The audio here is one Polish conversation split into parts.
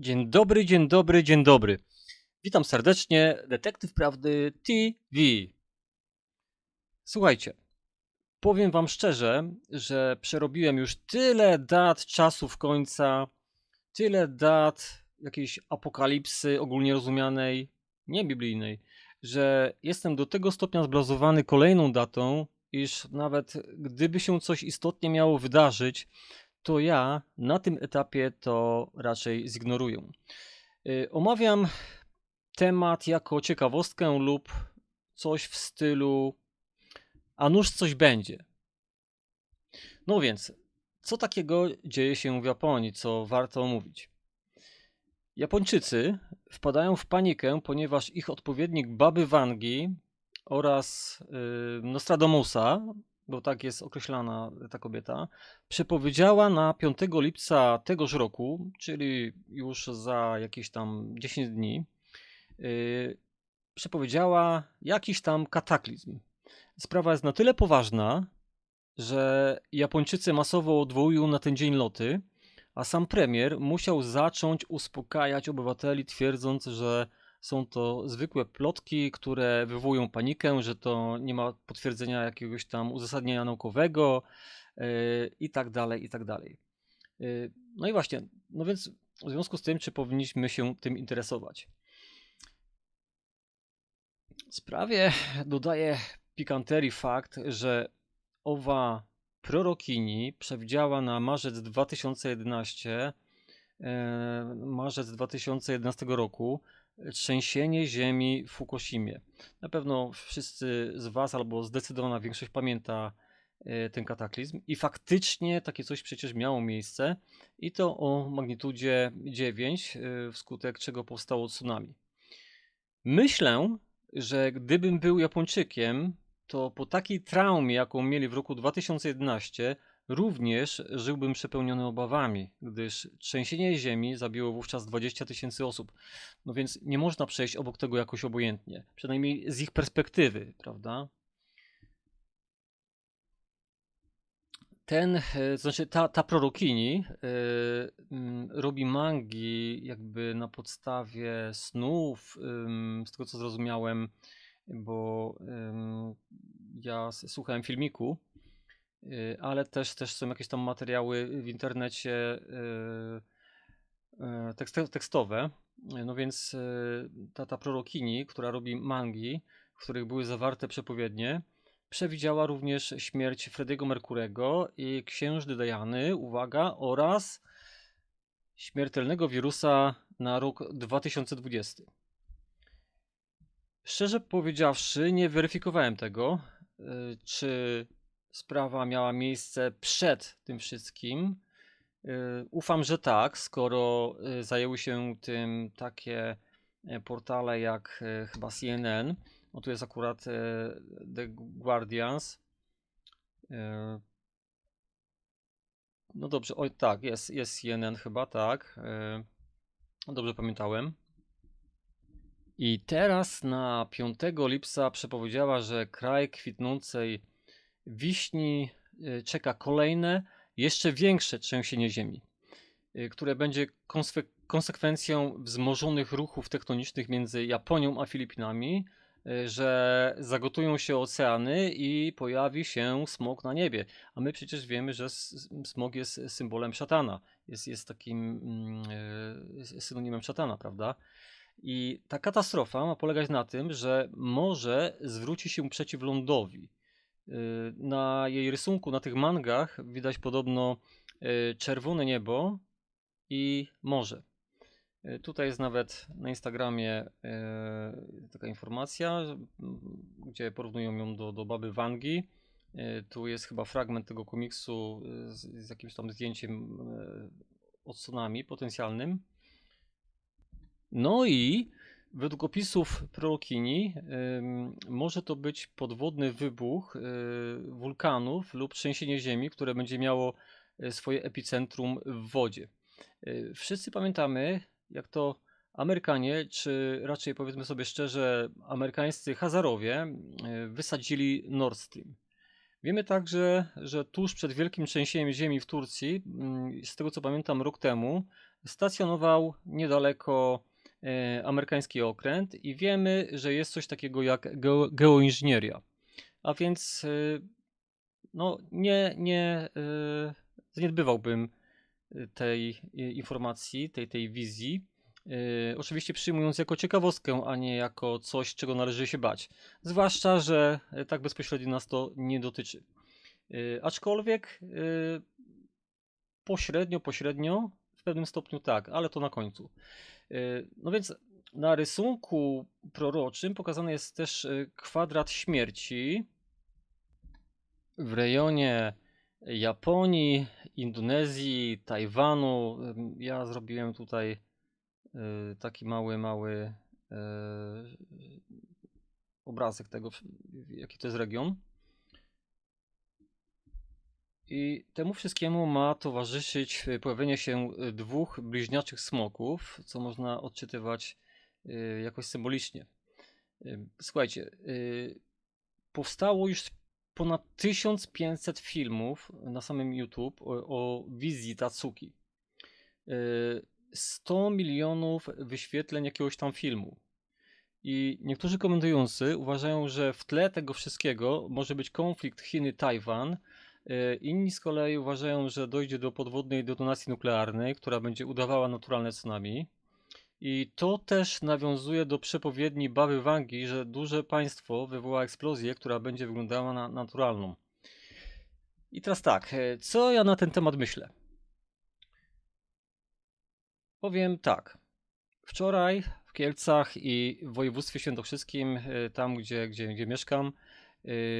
Dzień dobry, dzień dobry, dzień dobry. Witam serdecznie, detektyw prawdy TV. Słuchajcie, powiem wam szczerze, że przerobiłem już tyle dat czasów końca, tyle dat jakiejś apokalipsy ogólnie rozumianej, nie biblijnej, że jestem do tego stopnia zblazowany kolejną datą, iż nawet gdyby się coś istotnie miało wydarzyć, to ja na tym etapie to raczej zignoruję. Y, Omawiam temat jako ciekawostkę lub coś w stylu a nuż coś będzie. No więc, co takiego dzieje się w Japonii, co warto omówić? Japończycy wpadają w panikę, ponieważ ich odpowiednik Baby Wangi oraz yy, Nostradamusa, bo tak jest określana ta kobieta, przepowiedziała na 5 lipca tegoż roku, czyli już za jakieś tam 10 dni, yy, przepowiedziała jakiś tam kataklizm. Sprawa jest na tyle poważna, że Japończycy masowo odwołują na ten dzień loty, a sam premier musiał zacząć uspokajać obywateli, twierdząc, że są to zwykłe plotki, które wywołują panikę, że to nie ma potwierdzenia jakiegoś tam uzasadnienia naukowego yy, i tak dalej, i tak dalej. Yy, No i właśnie, no więc w związku z tym, czy powinniśmy się tym interesować? Sprawie dodaje pikanterii fakt, że owa prorokini przewidziała na marzec 2011, e, marzec 2011 roku trzęsienie ziemi w Fukushimie. Na pewno wszyscy z Was albo zdecydowana większość pamięta e, ten kataklizm i faktycznie takie coś przecież miało miejsce i to o magnitudzie 9, e, wskutek czego powstało tsunami. Myślę, że gdybym był Japończykiem, to po takiej traumie, jaką mieli w roku 2011, również żyłbym przepełniony obawami, gdyż trzęsienie ziemi zabiło wówczas 20 tysięcy osób. No więc nie można przejść obok tego jakoś obojętnie, przynajmniej z ich perspektywy, prawda? Ten, e, znaczy ta, ta prorokini mm, robi mangi jakby na podstawie snów, ym, z tego co zrozumiałem, bo ym, ja słuchałem filmiku, ale też, też są jakieś tam materiały w internecie y, y, tekstowe. No więc y, ta, ta prorokini, która robi mangi, w których były zawarte przepowiednie, przewidziała również śmierć Frediego Merkurego i księżny Diany, uwaga, oraz śmiertelnego wirusa na rok 2020. Szczerze powiedziawszy, nie weryfikowałem tego, y, czy sprawa miała miejsce przed tym wszystkim. Y, Ufam, że tak, skoro y, zajęły się tym takie e, portale jak e, chyba CNN. No tu jest akurat e, The Guardians. No dobrze, oj tak, jest, jest CNN chyba, tak. Dobrze pamiętałem. I teraz na 5 lipca przepowiedziała, że kraj kwitnącej wiśni y, czeka kolejne, jeszcze większe trzęsienie ziemi, y, które będzie konsek- konsekwencją wzmożonych ruchów tektonicznych między Japonią a Filipinami, y, że zagotują się oceany i pojawi się smog na niebie. A my przecież wiemy, że smog jest symbolem szatana, jest, jest takim mm, y, synonimem szatana, prawda? I ta katastrofa ma polegać na tym, że morze zwróci się przeciw lądowi. Na jej rysunku, na tych mangach widać podobno yy, czerwone niebo i morze. Yy, Tutaj jest nawet na Instagramie yy, taka informacja, gdzie porównują ją do, do Baby Wangi. Tu jest chyba fragment tego komiksu z, z jakimś tam zdjęciem yy, o tsunami potencjalnym. No i według opisów prorokini może to być podwodny wybuch y, wulkanów lub trzęsienie ziemi, które będzie miało y, swoje epicentrum w wodzie. Y, Wszyscy pamiętamy, jak to Amerykanie, czy raczej powiedzmy sobie szczerze, amerykańscy Hazarowie wysadzili Nord Stream. Wiemy także, że tuż przed wielkim trzęsieniem ziemi w Turcji, z tego co pamiętam rok temu, stacjonował niedaleko e, amerykański okręt i wiemy, że jest coś takiego jak geo, geoinżynieria. A więc e, no, nie, nie e, zaniedbywałbym tej informacji, tej, tej wizji. Oczywiście przyjmując jako ciekawostkę, a nie jako coś, czego należy się bać. Zwłaszcza, że tak bezpośrednio nas to nie dotyczy. Aczkolwiek pośrednio, pośrednio, w pewnym stopniu tak, ale to na końcu. E, No więc na rysunku proroczym pokazany jest też e, kwadrat śmierci w rejonie Japonii, Indonezji, Tajwanu. Ja zrobiłem tutaj e, taki mały, mały obrazek tego, jaki to jest region. I temu wszystkiemu ma towarzyszyć e, pojawienie się e, dwóch bliźniaczych smoków, co można odczytywać e, jakoś symbolicznie. Słuchajcie, powstało już ponad 1500 filmów na samym YouTube o, o wizji Tatsuki. E, 100 milionów wyświetleń jakiegoś tam filmu. I niektórzy komentujący uważają, że w tle tego wszystkiego może być konflikt Chiny-Tajwan. E, Inni z kolei uważają, że dojdzie do podwodnej detonacji nuklearnej, która będzie udawała naturalne tsunami. I to też nawiązuje do przepowiedni Baby Wangi, że duże państwo wywoła eksplozję, która będzie wyglądała na naturalną. I teraz tak, e, co ja na ten temat myślę? Powiem tak. Wczoraj w Kielcach i w województwie świętokrzyskim, e, tam gdzie, gdzie, gdzie mieszkam,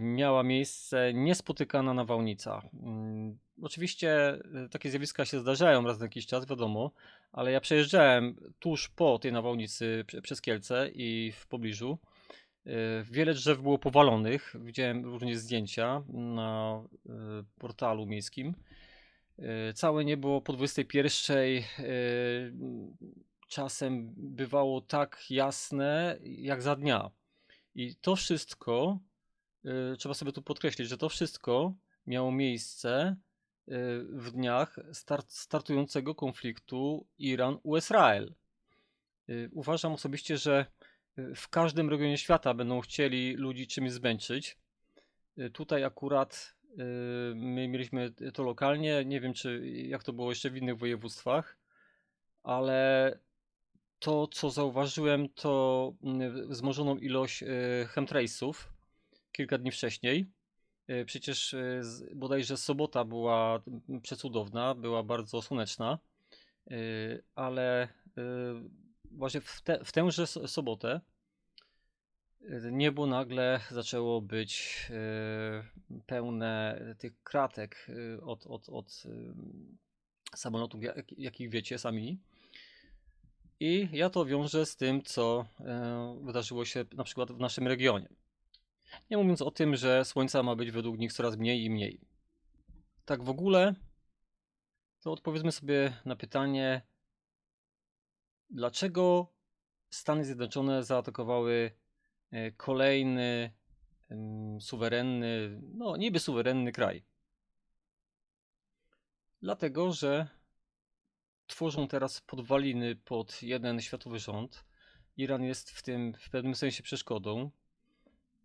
miała miejsce niespotykana nawałnica. Mm, Oczywiście e, takie zjawiska się zdarzają raz na jakiś czas, wiadomo, ale ja przejeżdżałem tuż po tej nawałnicy prze- przez Kielce i w pobliżu. E, Wiele drzew było powalonych. Widziałem również zdjęcia na portalu miejskim. Całe niebo po 21 e, czasem bywało tak jasne jak za dnia. I to wszystko, trzeba sobie tu podkreślić, że to wszystko miało miejsce e, w dniach start, startującego konfliktu Iran-Izrael. Y, Uważam osobiście, że y, w każdym regionie świata będą chcieli ludzi czymś zmęczyć. Y, Tutaj akurat y, my mieliśmy to lokalnie. Nie wiem, czy jak to było jeszcze w innych województwach, ale to, co zauważyłem, to mm, wzmożoną ilość y, chemtrace'ów kilka dni wcześniej. Y, Przecież z- bodajże sobota była przecudowna, była bardzo słoneczna, y, ale właśnie w, te, w tęże so- sobotę niebo nagle zaczęło być pełne tych kratek od, od, od samolotów, jak, jakich wiecie sami. I ja to wiążę z tym, co e, wydarzyło się na przykład w naszym regionie. Nie mówiąc o tym, że słońca ma być według nich coraz mniej i mniej. Tak w ogóle, to odpowiedzmy sobie na pytanie, dlaczego Stany Zjednoczone zaatakowały e, kolejny suwerenny, no niby suwerenny kraj. Dlatego, że tworzą teraz podwaliny pod jeden światowy rząd. Iran jest w tym w pewnym sensie przeszkodą.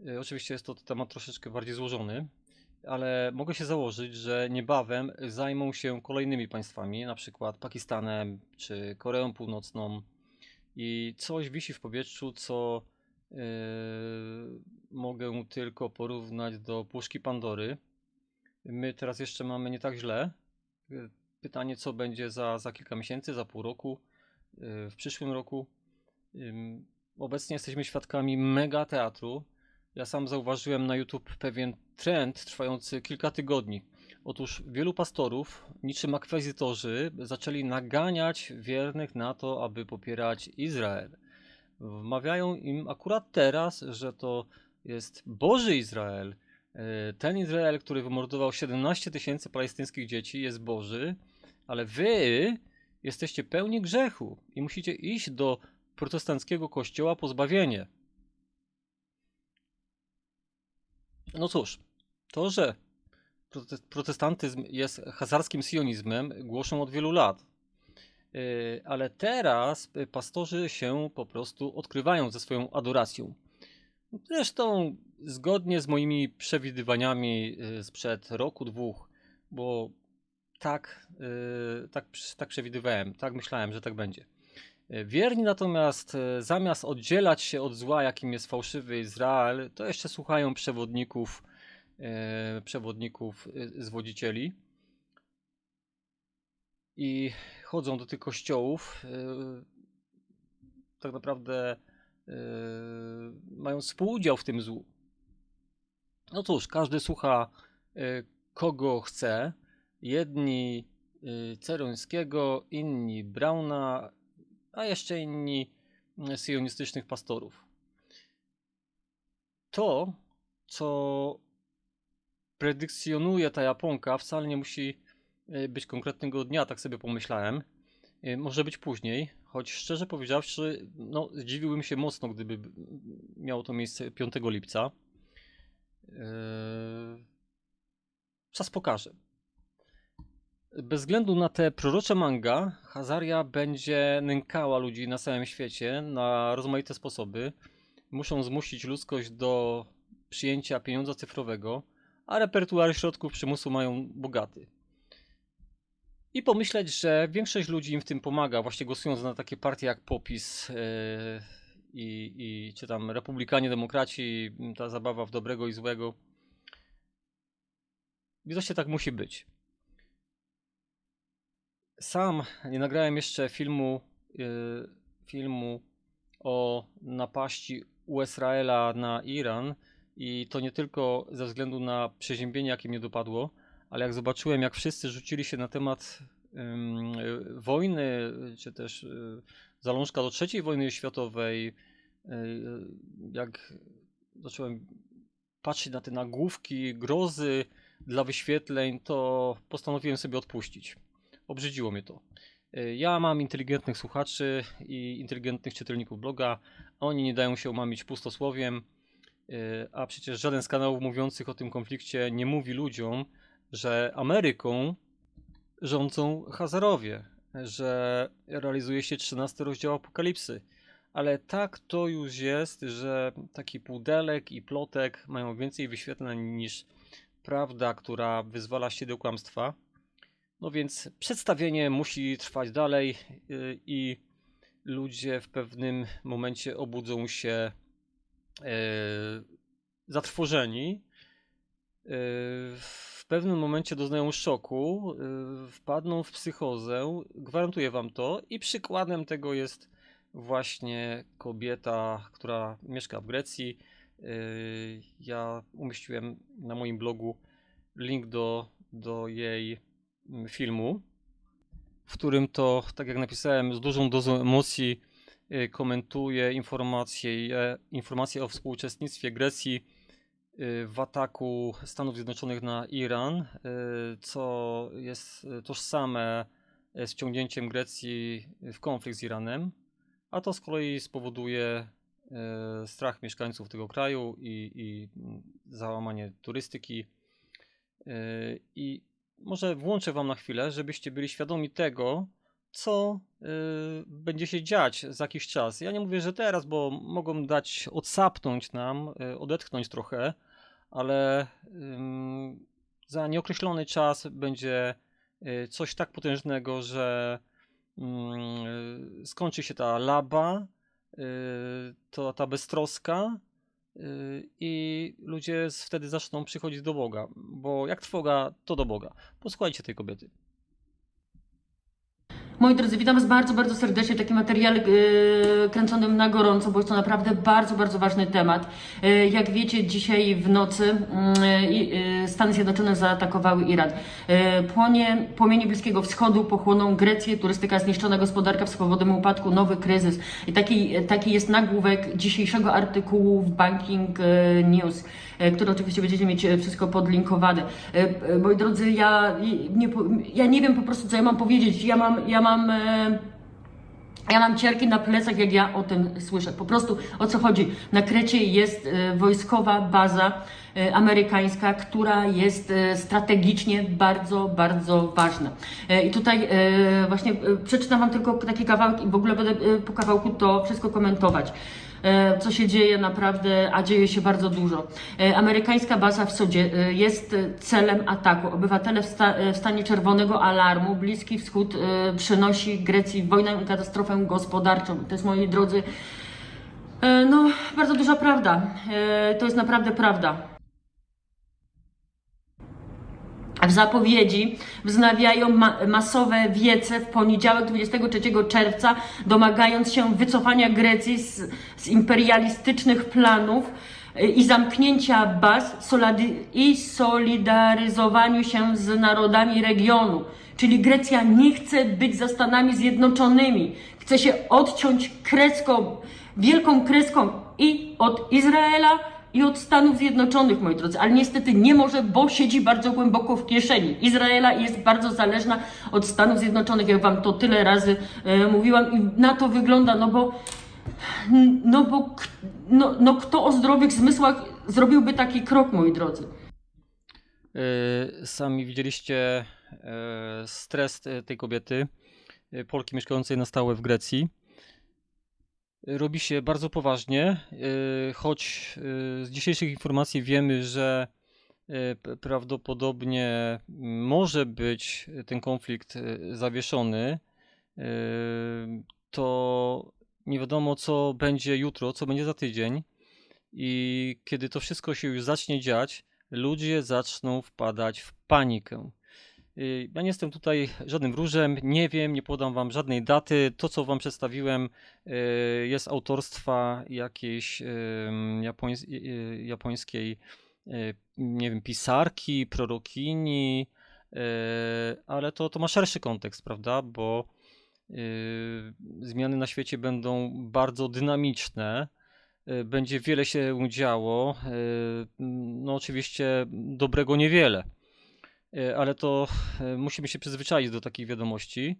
E, Oczywiście jest to temat troszeczkę bardziej złożony, ale mogę się założyć, że niebawem zajmą się kolejnymi państwami, na przykład Pakistanem czy Koreą Północną i coś wisi w powietrzu, co e, mogę tylko porównać do puszki Pandory. My teraz jeszcze mamy nie tak źle. E, Pytanie, co będzie za, za kilka miesięcy, za pół roku, e, w przyszłym roku. Ym, Obecnie jesteśmy świadkami mega teatru. Ja sam zauważyłem na YouTube pewien trend trwający kilka tygodni. Otóż wielu pastorów, niczym akwizytorzy, zaczęli naganiać wiernych na to, aby popierać Izrael. Wmawiają im akurat teraz, że to jest Boży Izrael. E, Ten Izrael, który wymordował 17 tysięcy palestyńskich dzieci, jest Boży, ale wy jesteście pełni grzechu i musicie iść do protestanckiego kościoła po zbawienie. No cóż, to, że prote- protestantyzm jest hazarskim sionizmem, głoszą od wielu lat. Y, Ale teraz pastorzy się po prostu odkrywają ze swoją adoracją. Zresztą zgodnie z moimi przewidywaniami y, sprzed roku, dwóch, bo tak, y, tak, tak przewidywałem, tak myślałem, że tak będzie. Y, Wierni natomiast y, zamiast oddzielać się od zła, jakim jest fałszywy Izrael, to jeszcze słuchają przewodników, y, przewodników zwodzicieli i chodzą do tych kościołów. Tak naprawdę mają współudział w tym złu. No cóż, każdy słucha kogo chce. Jedni Cerońskiego, inni Brauna, a jeszcze inni y, sionistycznych pastorów. To, co predykcjonuje ta Japonka, wcale nie musi y, być konkretnego dnia, tak sobie pomyślałem. Y, Może być później, choć szczerze powiedziawszy, no, zdziwiłbym się mocno, gdyby miało to miejsce 5 lipca. Yy, Czas pokaże. Bez względu na te prorocze manga, Hazaria będzie nękała ludzi na całym świecie na rozmaite sposoby. Muszą zmusić ludzkość do przyjęcia pieniądza cyfrowego, a repertuar środków przymusu mają bogaty. I pomyśleć, że większość ludzi im w tym pomaga, właśnie głosując na takie partie jak Popis yy, i, czy tam Republikanie, Demokraci, ta zabawa w dobrego i złego. Widocznie tak musi być. Sam nie nagrałem jeszcze filmu, yy, filmu o napaści Izraela na Iran i to nie tylko ze względu na przeziębienie, jakie mnie dopadło, ale jak zobaczyłem, jak wszyscy rzucili się na temat ym, y, wojny, czy też y, zalążka do III wojny światowej, y, jak zacząłem patrzeć na te nagłówki, grozy dla wyświetleń, to postanowiłem sobie odpuścić. Obrzydziło mnie to. Y, Ja mam inteligentnych słuchaczy i inteligentnych czytelników bloga, oni nie dają się omamić pustosłowiem, y, a przecież żaden z kanałów mówiących o tym konflikcie nie mówi ludziom, że Ameryką rządzą Hazarowie, że realizuje się 13 rozdział Apokalipsy. Ale tak to już jest, że taki pudelek i plotek mają więcej wyświetleń niż prawda, która wyzwala się do kłamstwa. No więc przedstawienie musi trwać dalej yy, i ludzie w pewnym momencie obudzą się yy, zatrwożeni. Yy, w pewnym momencie doznają szoku, wpadną w psychozę, gwarantuję wam to. I przykładem tego jest właśnie kobieta, która mieszka w Grecji. Ja umieściłem na moim blogu link do, do jej filmu, w którym to, tak jak napisałem, z dużą dozą emocji yy, komentuje informacje, je- informacje o współuczestnictwie Grecji yy, w ataku Stanów Zjednoczonych na Iran, co jest tożsame z wciągnięciem Grecji w konflikt z Iranem, a to z kolei spowoduje strach mieszkańców tego kraju i, i mm, załamanie turystyki. I może włączę Wam na chwilę, żebyście byli świadomi tego, co e, będzie się dziać za jakiś czas. Ja nie mówię, że teraz, bo mogą dać odsapnąć nam, e, odetchnąć trochę, ale ym, za nieokreślony czas będzie e, coś tak potężnego, że y, skończy się ta laba, y, to ta beztroska y, i ludzie wtedy zaczną przychodzić do Boga, bo jak trwoga, to do Boga. Posłuchajcie tej kobiety. Moi drodzy, witam Was bardzo, bardzo serdecznie w takim materiale yy, kręconym na gorąco, bo jest to naprawdę bardzo, bardzo ważny temat. Yy, jak wiecie, dzisiaj w nocy yy, yy, Stany Zjednoczone zaatakowały Iran. Yy, płonie, płomienie Bliskiego Wschodu pochłoną Grecję, turystyka zniszczona, gospodarka z powodem upadku, nowy kryzys. I taki, taki jest nagłówek dzisiejszego artykułu w Banking yy, News e, które oczywiście będziecie mieć wszystko podlinkowane. E, Moi drodzy, ja nie, ja nie wiem po prostu, co ja mam powiedzieć. Ja mam, ja mam, e, ja mam ciarki na plecach, jak ja o tym słyszę. Po prostu o co chodzi? Na Krecie jest e, wojskowa baza, e, amerykańska, która jest strategicznie bardzo, bardzo ważna. I tutaj właśnie przeczytam Wam tylko taki kawałek i w ogóle będę po kawałku to wszystko komentować. E, Co się dzieje naprawdę, a dzieje się bardzo dużo. E, Amerykańska baza w Sudzie e, jest celem ataku. Obywatele w, sta, w stanie czerwonego alarmu, Bliski Wschód przynosi Grecji wojnę i katastrofę gospodarczą. To jest, moi drodzy, no, bardzo duża prawda. To jest naprawdę prawda. W zapowiedzi wznawiają ma masowe wiece w poniedziałek 23 czerwca, domagając się wycofania Grecji z, z imperialistycznych planów y, i zamknięcia baz i solidaryzowaniu się z narodami regionu. Czyli Grecja nie chce być za Stanami Zjednoczonymi. Chce się odciąć kreską, wielką kreską i od Izraela, i od Stanów Zjednoczonych, moi drodzy, ale niestety nie może, bo siedzi bardzo głęboko w kieszeni. Izraela jest bardzo zależna od Stanów Zjednoczonych, jak wam to tyle razy e, mówiłam i na to wygląda, no bo no bo no, no kto o zdrowych zmysłach zrobiłby taki krok, moi drodzy? Y, Sami widzieliście e, stres e, tej kobiety, e, Polki mieszkającej na stałe w Grecji. Robi się bardzo poważnie, e, choć e, z dzisiejszych informacji wiemy, że p- prawdopodobnie może być ten konflikt zawieszony, to nie wiadomo, co będzie jutro, co będzie za tydzień. I kiedy to wszystko się już zacznie dziać, ludzie zaczną wpadać w panikę. Y, Ja nie jestem tutaj żadnym wróżem, nie wiem, nie podam wam żadnej daty. To, co wam przedstawiłem, y, jest autorstwa jakiejś y, japońskiej, nie wiem, pisarki, prorokini, ale to, to ma szerszy kontekst, prawda? Bo zmiany na świecie będą bardzo dynamiczne. Będzie wiele się działo. No, oczywiście dobrego niewiele, ale to y, musimy się przyzwyczaić do takich wiadomości.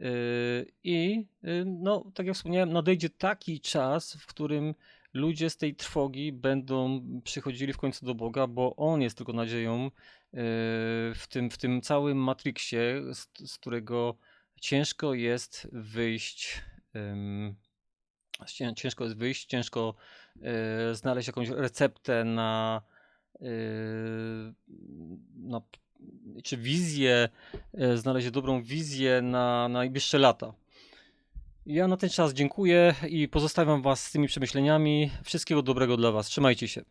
Y, I no, tak jak wspomniałem, nadejdzie taki czas, w którym ludzie z tej trwogi będą przychodzili w końcu do Boga, bo On jest tylko nadzieją w tym, w tym całym matriksie, z, z którego ciężko jest wyjść. Ciężko jest wyjść, ciężko znaleźć jakąś receptę na, na czy wizję, y, znaleźć dobrą wizję na najbliższe lata. Ja na ten czas dziękuję i pozostawiam Was z tymi przemyśleniami. Wszystkiego dobrego dla Was. Trzymajcie się.